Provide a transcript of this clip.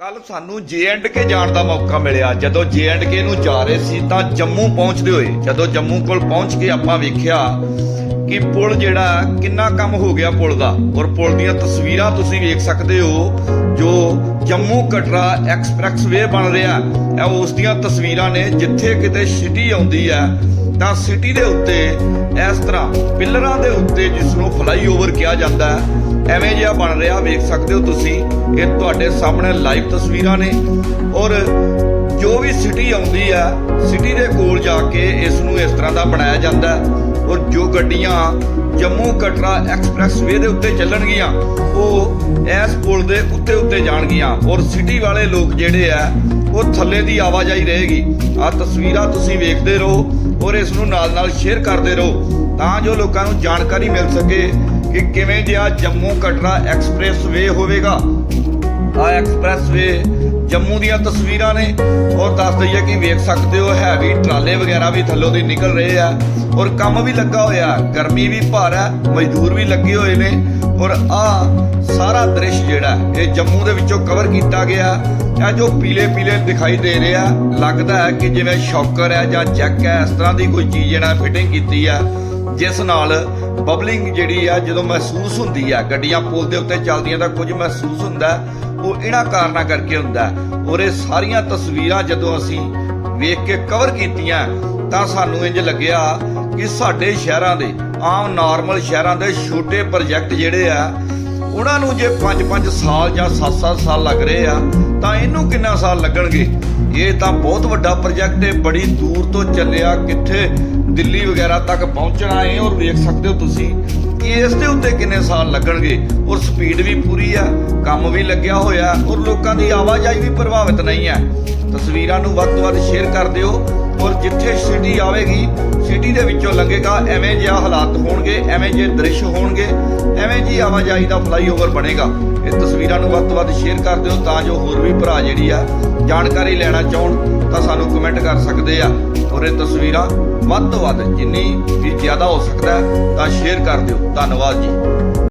ਕੱਲ ਸਾਨੂੰ ਕੇ ਜਾਣ ਦਾ ਮੌਕਾ ਮਿਲਿਆ। ਜਦੋਂ ਕੇ ਨੂੰ ਜਾ ਰਹੇ ਸੀ ਤਾਂ ਜੰਮੂ ਪਹੁੰਚਦੇ ਹੋਏ, ਜਦੋਂ ਜੰਮੂ ਕੋਲ ਪਹੁੰਚ ਕੇ ਆਪਾਂ ਵੇਖਿਆ ਕਿ ਪੁਲ ਜਿਹੜਾ ਕਿੰਨਾ ਕੰਮ ਹੋ ਗਿਆ ਪੁਲ ਦਾ। ਔਰ ਪੁਲ ਦੀਆਂ ਤਸਵੀਰਾਂ ਤੁਸੀਂ ਵੇਖ ਸਕਦੇ ਹੋ, ਜੋ ਜੰਮੂ ਕਟਰਾ ਐਕਸਪ੍ਰੈਸ ਵੇ ਬਣ ਰਿਹਾ ਇਹ ਉਸ ਦੀਆਂ ਤਸਵੀਰਾਂ ਨੇ ਜਿੱਥੇ ਕਿਤੇ ਸਿਟੀ ਆਉਂਦੀ ਹੈ, ਤਾਂ ਸਿਟੀ ਦੇ ਉੱਤੇ ਇਸ ਤਰ੍ਹਾਂ ਪਿੱਲਰਾਂ ਦੇ ਉੱਤੇ ਜਿਸ ਨੂੰ ਫਲਾਈਓਵਰ ਕਿਹਾ ਜਾਂਦਾ ਹੈ ਐਵੇਂ ਜਿਹਾ ਬਣ ਰਿਹਾ, ਵੇਖ ਸਕਦੇ ਹੋ ਤੁਸੀਂ ਇਹ ਤੁਹਾਡੇ ਸਾਹਮਣੇ ਲਾਈਵ ਤਸਵੀਰਾਂ ਨੇ। ਔਰ ਜੋ ਵੀ ਸਿਟੀ ਆਉਂਦੀ ਹੈ ਸਿਟੀ ਦੇ ਕੋਲ ਜਾ ਕੇ ਇਸ ਨੂੰ ਇਸ ਤਰ੍ਹਾਂ ਦਾ ਬਣਾਇਆ ਜਾਂਦਾ ਔਰ ਜੋ ਗੱਡੀਆਂ ਜੰਮੂ ਕਟਰਾ ਐਕਸਪ੍ਰੈਸ ਵੇ ਦੇ ਉੱਤੇ ਚੱਲਣਗੀਆਂ, ਉਹ ਇਸ ਪੁਲ ਦੇ ਉੱਤੇ ਉੱਤੇ ਜਾਣਗੀਆਂ। ਔਰ ਸਿਟੀ ਵਾਲੇ ਲੋਕ ਜਿਹੜੇ ਆ, ਉਹ ਥੱਲੇ ਦੀ ਆਵਾਜਾਈ ਰਹੇਗੀ। ਆ ਤਸਵੀਰਾਂ ਤੁਸੀਂ ਵੇਖਦੇ ਰਹੋ ਔਰ ਇਸ ਨੂੰ ਨਾਲ ਨਾਲ ਸ਼ੇਅਰ ਕਰਦੇ ਰਹੋ, ਤਾਂ ਜੋ ਲੋਕਾਂ ਨੂੰ ਜਾਣਕਾਰੀ ਮਿਲ ਸਕੇ। ਕਿ ਕਿਵੇਂ ਜਿਹਾ ਜੰਮੂ ਕਟਰਾ ਐਕਸਪ੍ਰੈਸ ਵੇ ਹੋਵੇਗਾ? ਆ ਐਕਸਪ੍ਰੈਸ ਵੇ ਜੰਮੂ ਦੀਆਂ ਤਸਵੀਰਾਂ ਨੇ। ਔਰ ਦੱਸ ਦਈਏ ਕਿ ਵੇਖ ਸਕਦੇ ਹੋ, ਹੈਵੀ ਟਰਾਲੇ ਵਗੈਰਾ ਵੀ ਥੱਲੋਂ ਦੀ ਨਿਕਲ ਰਹੇ ਆ। ਔਰ ਕੰਮ ਵੀ ਲੱਗਾ ਹੋਇਆ, ਗਰਮੀ ਵੀ ਭਾਰ ਹੈ, ਮਜ਼ਦੂਰ ਵੀ ਲੱਗੇ ਹੋਏ ਨੇ। ਔਰ ਆ ਸਾਰਾ ਦ੍ਰਿਸ਼ ਜਿਹੜਾ, ਇਹ ਜੰਮੂ ਦੇ ਵਿੱਚੋਂ ਕਵਰ ਕੀਤਾ ਗਿਆ। ਇਹ ਜੋ ਪੀਲੇ ਪੀਲੇ ਦਿਖਾਈ ਦੇ ਰਿਹਾ, ਲੱਗਦਾ ਹੈ ਕਿ ਜਿਵੇਂ ਸ਼ੌਕਰ ਹੈ ਜਾਂ ਜੈਕ ਹੈ, ਇਸ ਤਰ੍ਹਾਂ ਦੀ ਕੋਈ ਚੀਜ਼ ਜਿਹੜਾ ਫਿਟਿੰਗ ਕੀਤੀ ਆ ਜਿਸ ਨਾਲ ਬਬਲਿੰਗ ਜਿਹੜੀ ਆ, ਜਦੋਂ ਮਹਿਸੂਸ ਹੁੰਦੀ ਆ, ਗੱਡੀਆਂ ਪੁਲ ਦੇ ਉੱਤੇ ਚੱਲਦੀਆਂ ਤਾਂ ਕੁਝ ਮਹਿਸੂਸ ਹੁੰਦਾ, ਉਹ ਇਹਨਾਂ ਕਾਰਨਾਂ ਕਰਕੇ ਹੁੰਦਾ। ਔਰ ਇਹ ਸਾਰੀਆਂ ਤਸਵੀਰਾਂ ਜਦੋਂ ਅਸੀਂ ਵੇਖ ਕੇ ਕਵਰ ਕੀਤੀਆਂ, ਤਾਂ ਸਾਨੂੰ ਇੰਜ ਲੱਗਿਆ ਕਿ ਸਾਡੇ ਸ਼ਹਿਰਾਂ ਦੇ, ਆਮ ਨਾਰਮਲ ਸ਼ਹਿਰਾਂ ਦੇ ਛੋਟੇ ਪ੍ਰੋਜੈਕਟ ਜਿਹੜੇ ਆ ਉਹਨਾਂ ਨੂੰ ਜੇ 5-5 ਸਾਲ ਜਾਂ 7-7 ਸਾਲ ਲੱਗ ਰਹੇ ਆ, ਤਾਂ ਇਹਨੂੰ ਕਿੰਨਾ ਸਾਲ ਲੱਗਣਗੇ? ਇਹ ਤਾਂ ਬਹੁਤ ਵੱਡਾ ਪ੍ਰੋਜੈਕਟ ਹੈ, ਬੜੀ ਦੂਰ ਤੋਂ ਚੱਲਿਆ, ਕਿੱਥੇ ਦਿੱਲੀ ਵਗੈਰਾ ਤੱਕ ਪਹੁੰਚਣਾ ਹੈ ਔਰ ਵੇਖ ਸਕਦੇ ਹੋ ਤੁਸੀਂ। ਕਿ ਇਸ ਦੇ ਉੱਤੇ ਕਿੰਨੇ ਸਾਲ ਲੱਗਣਗੇ? ਔਰ ਸਪੀਡ ਵੀ ਪੂਰੀ ਆ, ਕੰਮ ਵੀ ਲੱਗਿਆ ਹੋਇਆ, ਔਰ ਲੋਕਾਂ ਦੀ ਆਵਾਜਾਈ ਵੀ ਪ੍ਰਭਾਵਿਤ ਨਹੀਂ ਹੈ ਤਸਵੀਰਾਂ ਨੂੰ ਵੱਧ ਤੋਂ ਵੱਧ ਸ਼ੇਅਰ ਕਰ ਦਿਓ। ਔਰ ਜਿੱਥੇ ਸਿਟੀ ਆਵੇਗੀ ਸਿਟੀ ਦੇ ਵਿੱਚੋਂ ਲੰਘੇਗਾ ਐਵੇਂ ਜਿਹਾ ਹਾਲਾਤ ਹੋਣਗੇ, ਐਵੇਂ ਜਿਹੇ ਦ੍ਰਿਸ਼ ਹੋਣਗੇ, ਐਵੇਂ ਜੀ ਆਵਾਜਾਈ ਦਾ ਫਲਾਈਓਵਰ ਬਣੇਗਾ। ਇਹ ਤਸਵੀਰਾਂ ਨੂੰ ਵੱਧ ਤੋਂ ਵੱਧ ਸ਼ੇਅਰ ਕਰ ਦਿਓ ਤਾਂ ਜੋ ਹੋਰ ਵੀ ਭਰਾ ਜਿਹੜੀ ਆ ਜਾਣਕਾਰੀ ਲੈਣਾ ਚਾਹਣ, ਤਾਂ ਸਾਨੂੰ ਕਮੈਂਟ ਕਰ ਸਕਦੇ ਆ। ਔਰ ਇਹ ਤਸਵੀਰਾਂ ਵੱਧ ਤੋਂ ਵੱਧ ਜਿੰਨੀ ਵੀ ਜ਼ਿਆਦਾ ਹੋ ਸਕਦਾ ਤਾਂ ਸ਼ੇਅਰ ਕਰ ਦਿਓ। ਧੰਨਵਾਦ ਜੀ।